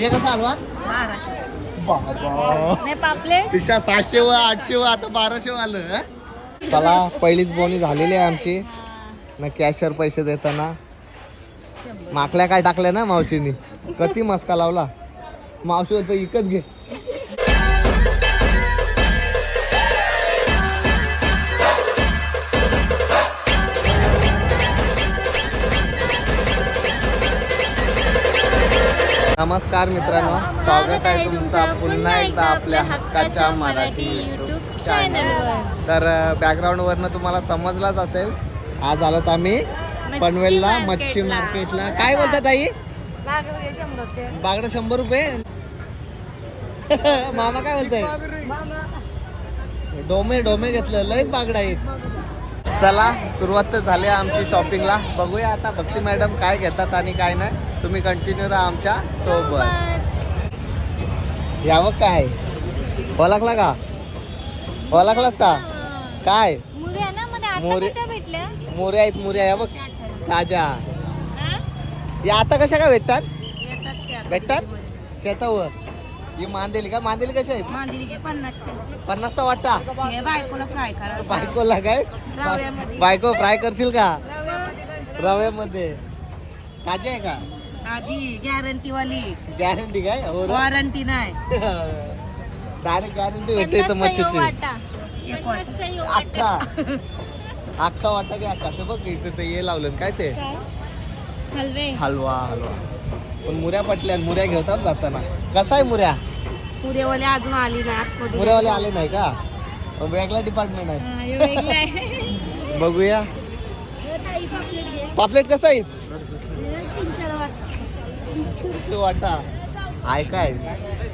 हे कसं हलवा? बाराशे. बाबा. नाही पापले तिच्या सातशे व आठशे व आता बाराशे आलं हं? चला पहिलीच बोनी झालेली आहे आमची. ना कॅशवर पैसे देताना. माकल्या काय टाकल्या ना मावशीनी? कधी मस्का लावला? मावशी होतं इकत घे. नमस्कार मित्रांनो स्वागत आहे तुमचं पुन्हा एकदा आपल्या हक्काच्या मराठी युट्यूब चॅनल तर बॅकग्राऊंड वरनं तुम्हाला समजलाच असेल आज आलोत आम्ही पनवेलला मच्छी मार्केटला काय बोलतात आई? बागडा शंभर रुपये? मामा काय बोलताय? डोमे डोमे घेतलं लय बागडा आहेत. चला सुरुवात तर झाली आहे आमची शॉपिंगला बघूया आता भक्ती मॅडम काय घेतात आणि काय नाही. तुम्ही कंटिन्यू राहा आमच्यासोबत. यावं काय? ओळखला का? ओळखलास का? काय? मुरे- मोऱ्या आहेत मोऱ्या या बघ ताज्या. या आता कशा काय भेटतात? भेटतात? शेतावर. ही मांदेली का? मांदेली कशा आहेत? घे पन्नासचे पन्नासचा वाटा? हे बायकोला फ्राय करा बायकोला काय? रव्यामध्ये. बायको फ्राय करशील का? रव्यामध्ये ताजी आहे का? आजी गॅरंटी वाली गॅरंटी काय? हो. वॉरंटी नाही. डायरेक्ट गॅरंटी भेटते इथं मच्छीची. एक वाटी. अख्खा. अख्खा वाटा घे अख्खा. ते बघ इथं ते हे लावलं काय ते? हलवे. हलवा हलवा. पण मुऱ्या पटल्या मुऱ्या घेतात जाताना. कसा आहे मुऱ्या? पुरेवाले अजून आली नाही आतमध्ये. मुऱ्यावाले आले नाही का? मग वेगळा डिपार्टमेंट आहे. हा, हे वेगळं आहे. बघूया. पापलेट कसं आहे? ते वाटा. आहे काय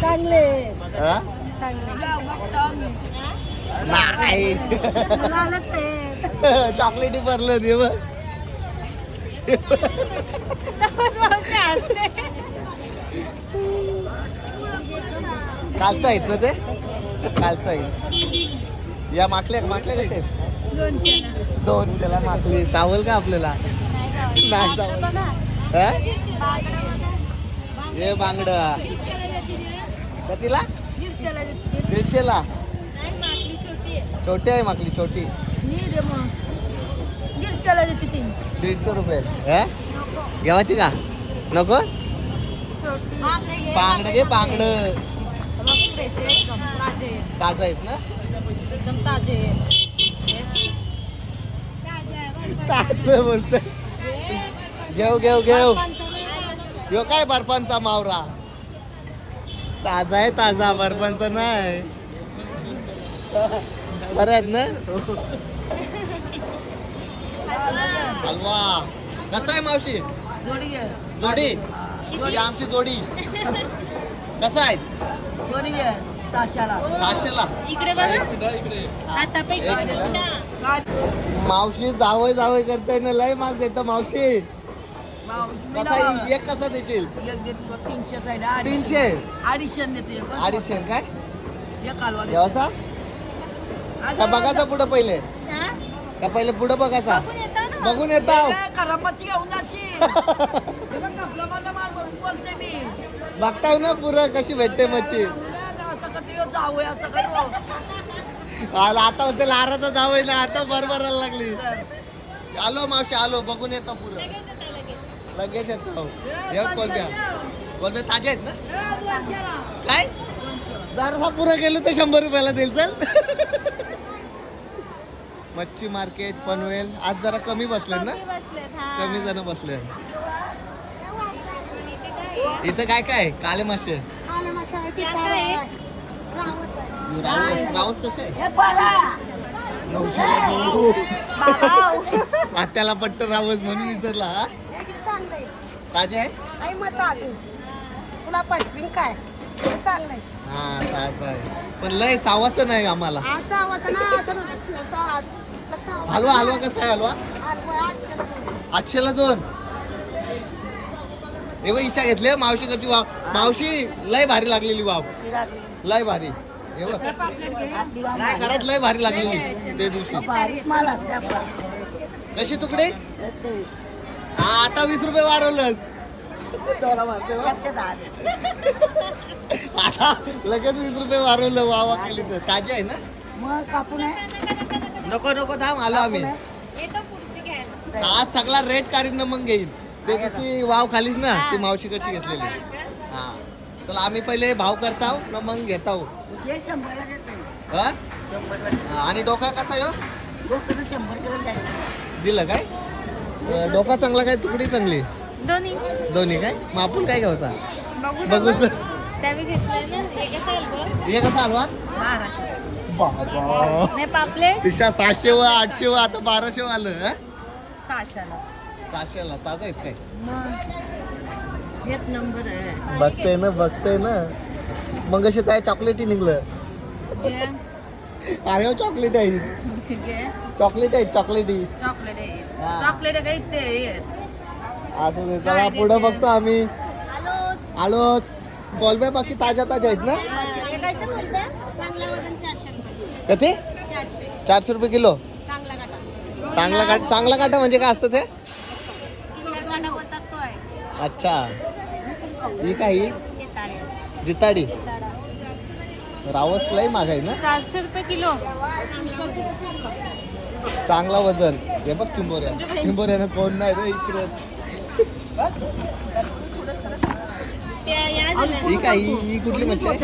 चांगले. हा? नाही. आहे. चॉकलेटी भरलं दे बघ कालचं आहेत ना ते? कालचं आहे या माकल्या माकल्या कसे दोन त्याला माकली चावल का आपल्याला? नाही चावल. हे? बांगड. कितीला दीडशेला? छोटी आहे माकली छोटी. दीडशे रुपये. हे? घेवायची का? नको? बांगड घे बांगड ताजा आहेत ना? एकदम ताजे ताजं बोलतोय. घेऊ घेऊ घेऊ. यो काय बर्फांचा मावरा? ताजा आहे ताजा. बर्फांचा नाही. बरं आहेत ना? हलवा कसा आहे मावशी? जोडी ही. आमची जोडी. कसा आहे? सहाशेला. इकडे बघा. आता पैसे मावशी जावय जावय करताय ना लय माग देतो मावशी. कसा? एक कसा देशील? तीनशे? अडीचशे अडीचशे काय? का बघायचा पुढं पहिले? हा? का पहिले पुढं बघायचा? बघून येतो करमची घेऊन हे. बघ, आपलं माझं माल बघून बोलते मी. बघताव ना पुरं कशी भेटते मच्छी. आता होते लाराचा जावय ना आता बरबरायला लागली. आलो मावशी आलो बघून येतो पुरं. लगेच येतो हे कोणत्या? कोणत्या ताज्या आहेत ना? काय? जरासा पुरं गेलो तर शंभर रुपयाला देईल चल. मच्छी मार्केट पनवेल. आज जरा कमी बसले ना? कमी जण बसले इथं काय काय? काले मासे. कसे नऊ. आत्याला पट्ट रावस म्हणून विचारला हा. ताजे आहे तुला पंचवीन काय? चांगलंय हा ताजा आहे. पण लय चावाचं नाही आम्हाला. आता आवाज ना हलवा हलवा कसा आहे हलवा? आठशेला दोन. हे बघ इच्छा घेतली मावशी कशी वाव मावशी लय भारी लागलेली वाव लय भारी. खरंच लय भारी लागलेली ते दिवशी. कशी तुकडे? आता वीस रुपये. आता लगेच वीस रुपये वाढवलं वा वा केली तर. ताजी आहे ना? मग कापून आहे. नको नको थांब आलो आम्ही. आज सगळा रेट काढीन ना मग घेईन ते कशी वाव खालीच ना ती मावशीकडची घेतलेली हा. चला आम्ही पहिले भाव करताव ना मग घेताव हे. शंभरला देते हा? शंभरला हा, आणि डोका कसा यो गोष्ट शंभर किलो द्यायचं दिलं काय? अं, डोका चांगला काय तुकडी चांगली? दोन्ही. दोन्ही काय? मग आपण काय घ्यायचा बघू बघू ना. त्यावेळी घेतलंय ना हे कसं? हे कसं हलवा बाबा. नाही सातशे व आठशे व आता बाराशे व आलं हं? सहाशेला. सहाशेला ताजा आहेत काय? मग एक नंबर आहे. बघते ना बघते ना. मग असे काय चॉकलेटी निघलं? घे. अरे हो, चॉकलेट आहे. घे. चॉकलेट आहे चॉकलेटी चॉकलेट आहे. हा. चॉकलेट काही ते आहेत. असं ते चला पुढं बघतो आम्ही. आलोच. कोलब्या बाकी ताज्या ताज्या आहेत ना? हे? कधी चारशे. रुपये किलो? चांगला काट. चांगला काटा म्हणजे काय असतं ते? अच्छा. ही काही जिताडी. रावस लय महाग आहे ना? चारशे रुपये किलो. चांगला वजन. हे बघ चिंबोऱ्या. चिंबोऱ्यानं कोण नाही रे इकडं. त्या या झाल्या. ही काय ही ही कुठली मच्छी आहे?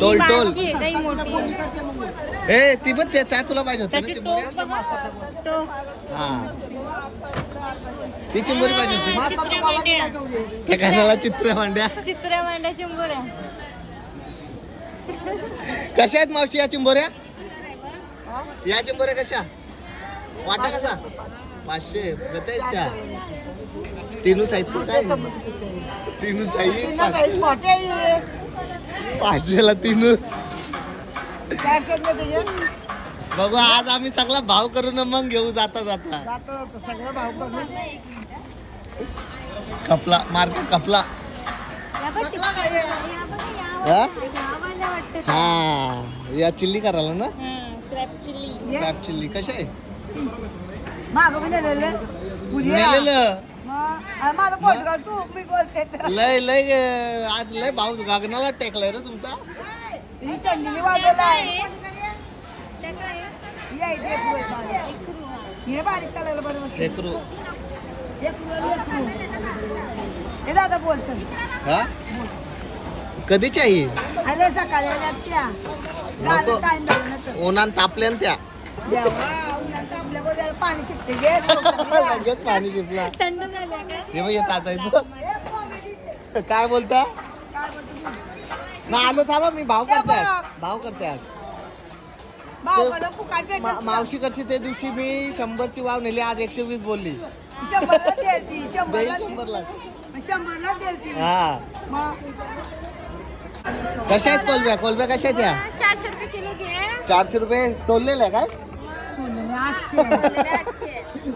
Toll toll. ए ती पण ते- त्या तुला पाहिजे होती हा. ती चिंबोरी पाहिजे होती. कानाला चित्र मांड्या चित्रमांड्या चिंबोऱ्या. कशा आहेत मावशी या चिंबोऱ्या? या चिंबोऱ्या कशा? वाटा कसा? पाचशे. त्या तीनच आहेत काय तीनच आहे पाचशेला तीन. बघू आज आम्ही सगळा भाव करून मग घेऊ जाता जाता. कपला मार्केट कपला. या बघ ती- या बघा, या हा? या. हा चिल्ली करायला ना? हं, चिल्ली. कशा आहे? मागं बी नेलेलं. अरे माझं तू मी बोलते तर. लय लय अं, आज लय भाव गागनाला टेकलाय रे तुमचा ही काय? ही बारीक. एकरू, हा. बारीक करायला बरं वाटतं. लेकरू एक. हे दादा बोल चल हा कधीची आहे ही? आले सकाळी आल्या त्या गाणं नको. काय नव्हतं उन्हान तापल्या ना त्या देवा पाणी शिकते. लगेच पाणी घेतला थंड झाल्या का हे बघ येत. काय बोलता? काय बोलतो तू? ना आलो थांबा मी भाव करते आज. भाव करते आज. भावाला फुकाट भेटत मा- तुला. मावशीकडची त्या दिवशी मी शंभरची वाव नेली आज एकशे वीस बोलली. शंभरला शंभरला शंभरला. हा. मग कशा आहेत कोलब्या? कोलब्या कशा आहेत या? चारशे रुपये किलो घे. चारशे रुपये सोललेलं आहे काय?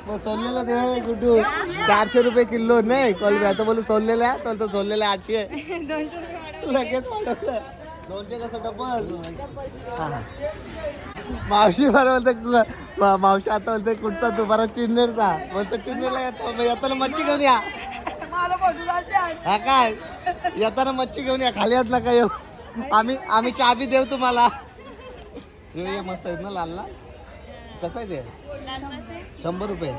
मग सोललेलं ते कुठून चारशे रुपये किलो नाही कोलब्या आता बोलू सोललेल्या तर तो सोललेल्या आठशे. लगेच. दोनशे कसं डबल. मावशी मला बोलते मा- मावशी आता बोलते कुठचा तू? बरा चिन्नेरचा. बोलतो चिन्नेरला येतो येताना मच्छी घेऊन या. हा काय? येताना मच्छी घेऊन या खाली यात नका येऊ. आम्ही आम्ही चहा बी देऊ तुम्हाला. मस्त आहेत ना लालला कसं आहे ते? शंभर रुपये.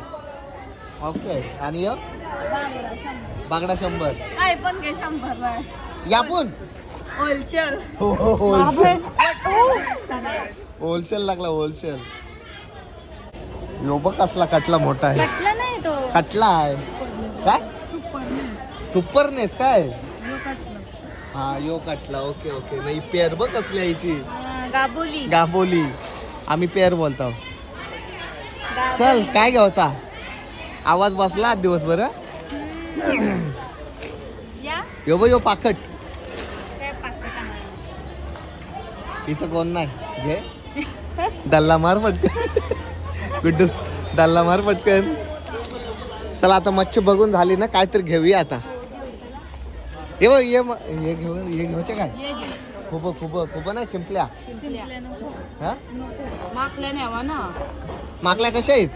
ओके. आणि यो बागडा शंभर. काय पण घे यापून? होलसेल. हो हो होलसेल होलसेल लागला होलसेल. यो बघ कसला कटला मोठा आहे. कटला नाही तो. कटला आहे. काय? सुपरनेस काय? हा यो कटला. Okay okay. नाही पेअर बघ कसली यायची हा, गाबोली. गाबोली. आम्ही पेअर बोलतो. चल काय घ्यायचा आवाज बसला आज दिवसभर? या? बघ यो पाकट. तिचं कोण नाही? घे. दल्ला मार पटकन. गुड्डू दल्ला मार पटकन. चला आता मच्छी बघून झाली ना काहीतरी घेऊया आता. हे बघ ये हे घेऊ हे घेऊचे काय? खूप खूप खूप नाही शिंपल्या. हा? ना. मागल्या कशा आहेत?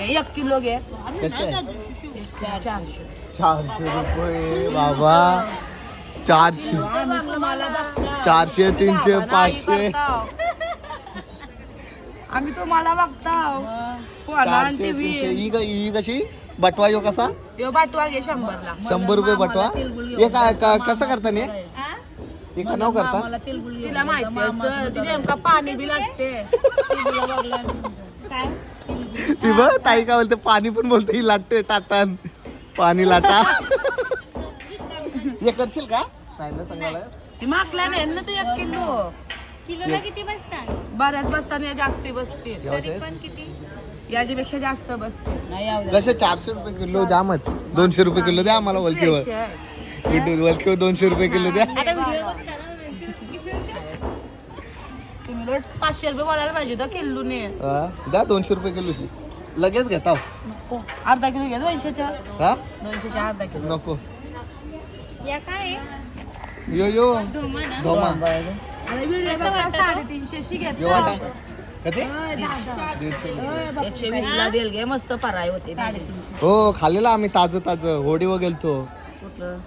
एक किलो घे. चारशे. चारशे रुपये बाबा. चारशे. मला बघता चारशे तीनशे पाचशे. आम्ही तो मला बघता चारशे तीनशे. ही क- ही कशी? बटवा यो कसा? यो बाटवा घे शंभरला. शंभर रुपये बटवा. हे काय का- कसं करता हा? खनाव करता? तिला माहिती असं. ती नेमका पाणी बी लागते. ती बघ ताई काय बोलते? पाणी पण बोलते. ही लाटते टाटान पाणी लाटा. हे करशील का? नाही ना चांगलं. ती मागल्या नाही ना तू एक किलो. किलोला किती बसतात? बऱ्याच बसताना जास्ती बसते तरी ते- पण किती? याच्यापेक्षा जास्त बसते जसे चारशे रुपये किलो जामच दोनशे रुपये किलो द्या आम्हाला वलकीवर. युट्यूब वलकीवर दोनशे रुपये किलो द्या. पाचशे रुपये बोलायला पाहिजे होतं किल्लूने. हा, द्या दोनशे रुपये किलोची लगेच घेता अर्धा किलो घे दोनशेच्या. हा? दोनशेच्या अर्धा किलो. नको. या काय? यो धोमा आणि व्हिडिओ बघता साडेतीनशेशी घेत. यो वाटा कधी? दीडशे एकशे वीस ला देल घे मस्त पराय होते साडेतीनशे. हो खाल्लेला आम्ही ताजं ताजं. होडीवर गेलतो कुठलं?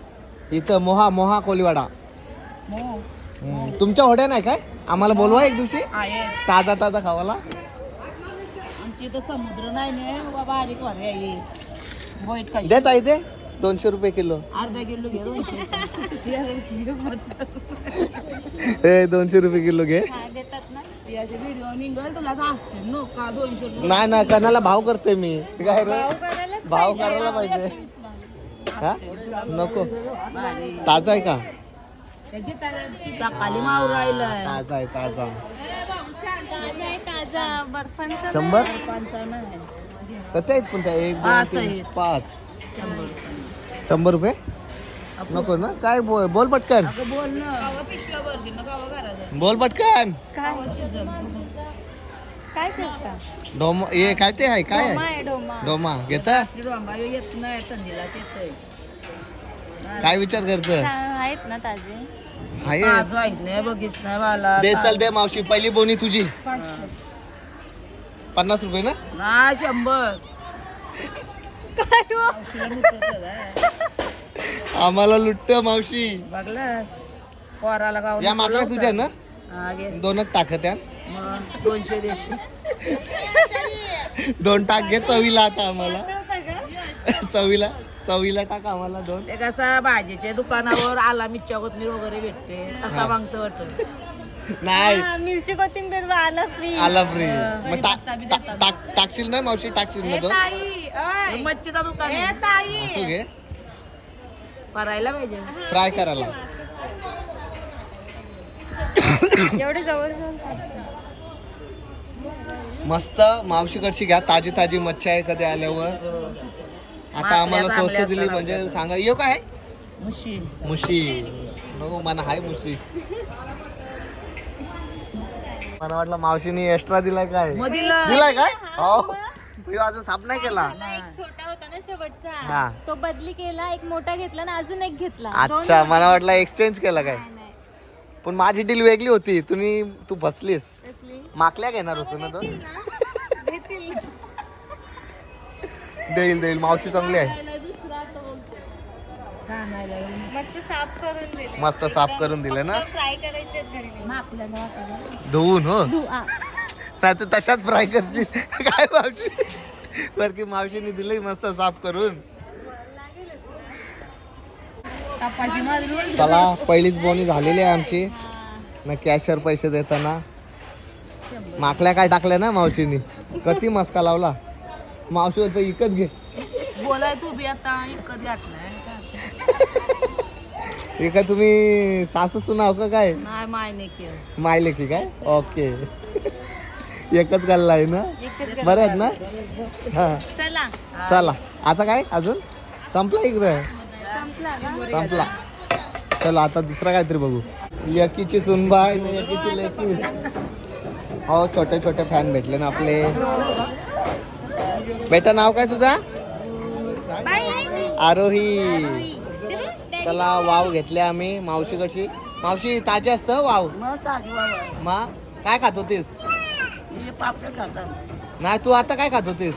इथं मोहा मोहा कोलीवाडा. मो. तुमच्या होड्या नाही काय? आम्हाला बोलवा एक दिवशी. आहे ताजा ताजा खावाला. आमची इथं समुद्र नाही ने. बाबा वर आहे. बोईट काय? दे दोनशे रुपये किलो. अर्धा किलो घे दोनशे. रुपये किलो घे. देतात ना. याचे व्हिडिओ निघल तुला असते नो का दोनशे रुपये. नाही ना कणाला भाव करते मी. काय रे? भाव करायला पाहिजे. हा? नको. ताजा आहे का? राहिलाय. ताजा आहे ताजा. ताजा. आहे ताजा बर्फांचा शंभर आहेत पण त्या एक दोन पाच तीन आहेत. पाच. शंभर रुपये. शंभर रुपये? नको ना. काय बोल बोल पटकन. अगं बोल ना. पटकन. काय? काय करता? डोमा हे काय ते आहे? काय आहे? आहे डोमा. घेता? डोंबा ह्यो येत नाही थंडीलाच येतोय. काय विचार करत ता- आहेत ना ताजे. आहे. माझं आहेत नाही बघीस नाही मला दे चल दे मावशी पहिली बोनी तुझी. पन्नास रुपये ना? ना शंभर. आम्हाला लुट्ट मावशी. बघलास? पोराला गाव या मागल्या तुझ्या ना? हा दोनच टाक त्या मग दोनशे देशे दोन टाक घे चवीला आता आम्हाला. चवीला. चवीला टाक आम्हाला दोन. ते कसं भाजीच्या दुकानावर आला मिरच्या कोथमीर वगैरे भेटते. तसा मागतं वाटत. नाही. मिरची कोथिंबीर आला फ्री. आला फ्री. मग टाक टाक- टाक- टाकशील ना मावशी? टाकशील ना दोन? मच्छीचा दुकान आहे. ताई. घे. करायला पाहिजे. फ्राय करायला. एवढे जवळ जाऊन. मस्त. मावशीकडची घ्या. ताजी ताजी मच्छी आहे कधी आल्यावर. आता आम्हाला स्वस्त दिली म्हणजे. सांगा. येऊ काय? मुशी. मुशी. नको मला हाय मुशी. मला वाटलं मावशीने एक्स्ट्रा दिलाय काय? दिलाय काय? हो मी अजून साफ नाही केला. मला एक छोटा होता ना हा. शेवटचा तो बदली केला एक मोठा घेतला ना अजून एक घेतला. अच्छा मला वाटलं एक्सचेंज केला काय. पण माझी डील वेगळी होती. तुम्ही तू बसलीस. माकल्या घेणार होतो ना तो. देईल देईल. मावशी चांगली आहे. मस्त साफ करून दिले. मस्त साफ करून दिले ना? फ्राय करायचे. धुवून हो. नाही तर तशाच फ्राय करशील. काय मावशी? बरं की मावशीने दिलंय मस्त साफ करून. चला पहिलीच बोनी झालेली आहे आमची. ना कॅशर पैसे देताना. माकल्या काय टाकल्या ना मावशीनी? कधी मस्का लावला? मावशी होतं इकत घे. बोलाय तू बी आता इकत घातलाय इका तुम्ही सासू सुनाव का काय? नाही माय नाही केलं मायले की काय? ओके. एकच आहे ना. बरे आहेत ना? हा. चला. आता काय? अजून? संपला इकडं? संपला का? चलो आता दुसरा काहीतरी बघू. यकीची सुनबाई आणि यकीची लेकीस हो छोटे छोटे फॅन भेटले ना आपले. बेटा नाव काय तुझा. आरोही. चला वाव घेतले आम्ही मावशीकडची. मावशी ताजे असतं वाव? मा काय खात होतीस? हे पापड खातात. नाही तू आता काय खात होतीस?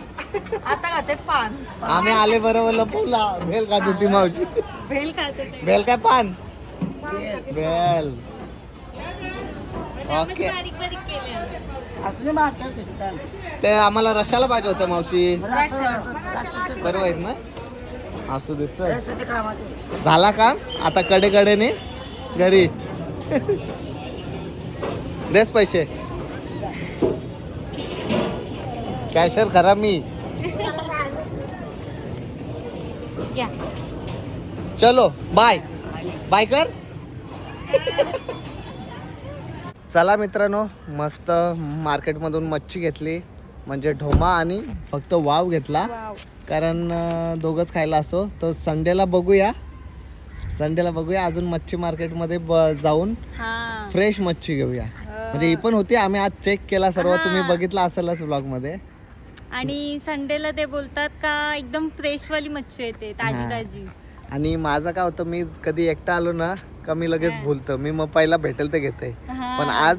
आता खाते पान. आम्ही आले बरोबर लपवला भेल का तुझी मावशी. भेल खाते. भेल काय पान? भेल. ओके ते आम्हाला रशाला पाहिजे होतं मावशी. बरोबर आहेत ना? असू दे चल. झाला काम? आता कडे कडेने घरी. देस पैसे. कॅशर खरा मी. चलो बाय बाय कर. चला मित्रांनो मस्त मार्केटमधून मच्छी घेतली. म्हणजे ढोमा आणि फक्त वाव घेतला. कारण दोघंच खायला असो. तर संडेला बघूया. संडेला बघूया. अजून मच्छी मार्केटमध्ये ब जाऊन हा. फ्रेश मच्छी घेऊया. म्हणजे ही पण होती. आम्ही आज चेक केला सर्व. तुम्ही हा. बघितलं असेलच ब्लॉगमध्ये आणि संडेला ते बोलतात का एकदम फ्रेश वाली मच्छी येते ताजी हा. ताजी. आणि माझं काय होतं मी कधी एकटा आलो ना का मी लगेच. भूलतो. मी मग पहिला भेटेल ते घेते. पण आज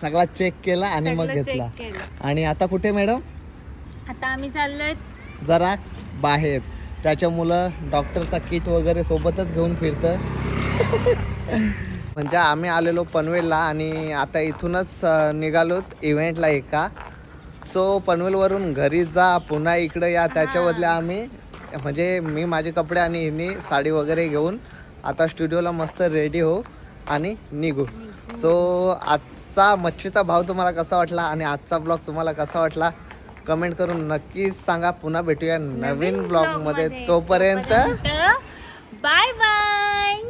सगळा चेक केला आणि मग घेतला. आणि आता कुठे मॅडम आता आम्ही चाललोय जरा बाहेर. त्याच्यामुळं डॉक्टरचा किट वगैरे सोबतच घेऊन फिरतं. म्हणजे आम्ही आलेलो पनवेलला आणि आता इथूनच अं, निघालोत इव्हेंटला एका. सो पनवेलवरून घरी जा पुन्हा इकडं या. त्याच्या बदले आम्ही म्हणजे मी माझे कपडे आणि हिनी साडी वगैरे घेऊन आता स्टुडिओला मस्त रेडी हो आणि निघू. सो आजचा मच्छीचा भाव तुम्हाला कसा वाटला आणि आजचा ब्लॉग तुम्हाला कसा वाटला? कमेंट करून नक्कीच सांगा. पुन्हा भेटूया नवीन ब्लॉगमध्ये. तोपर्यंत बाय बाय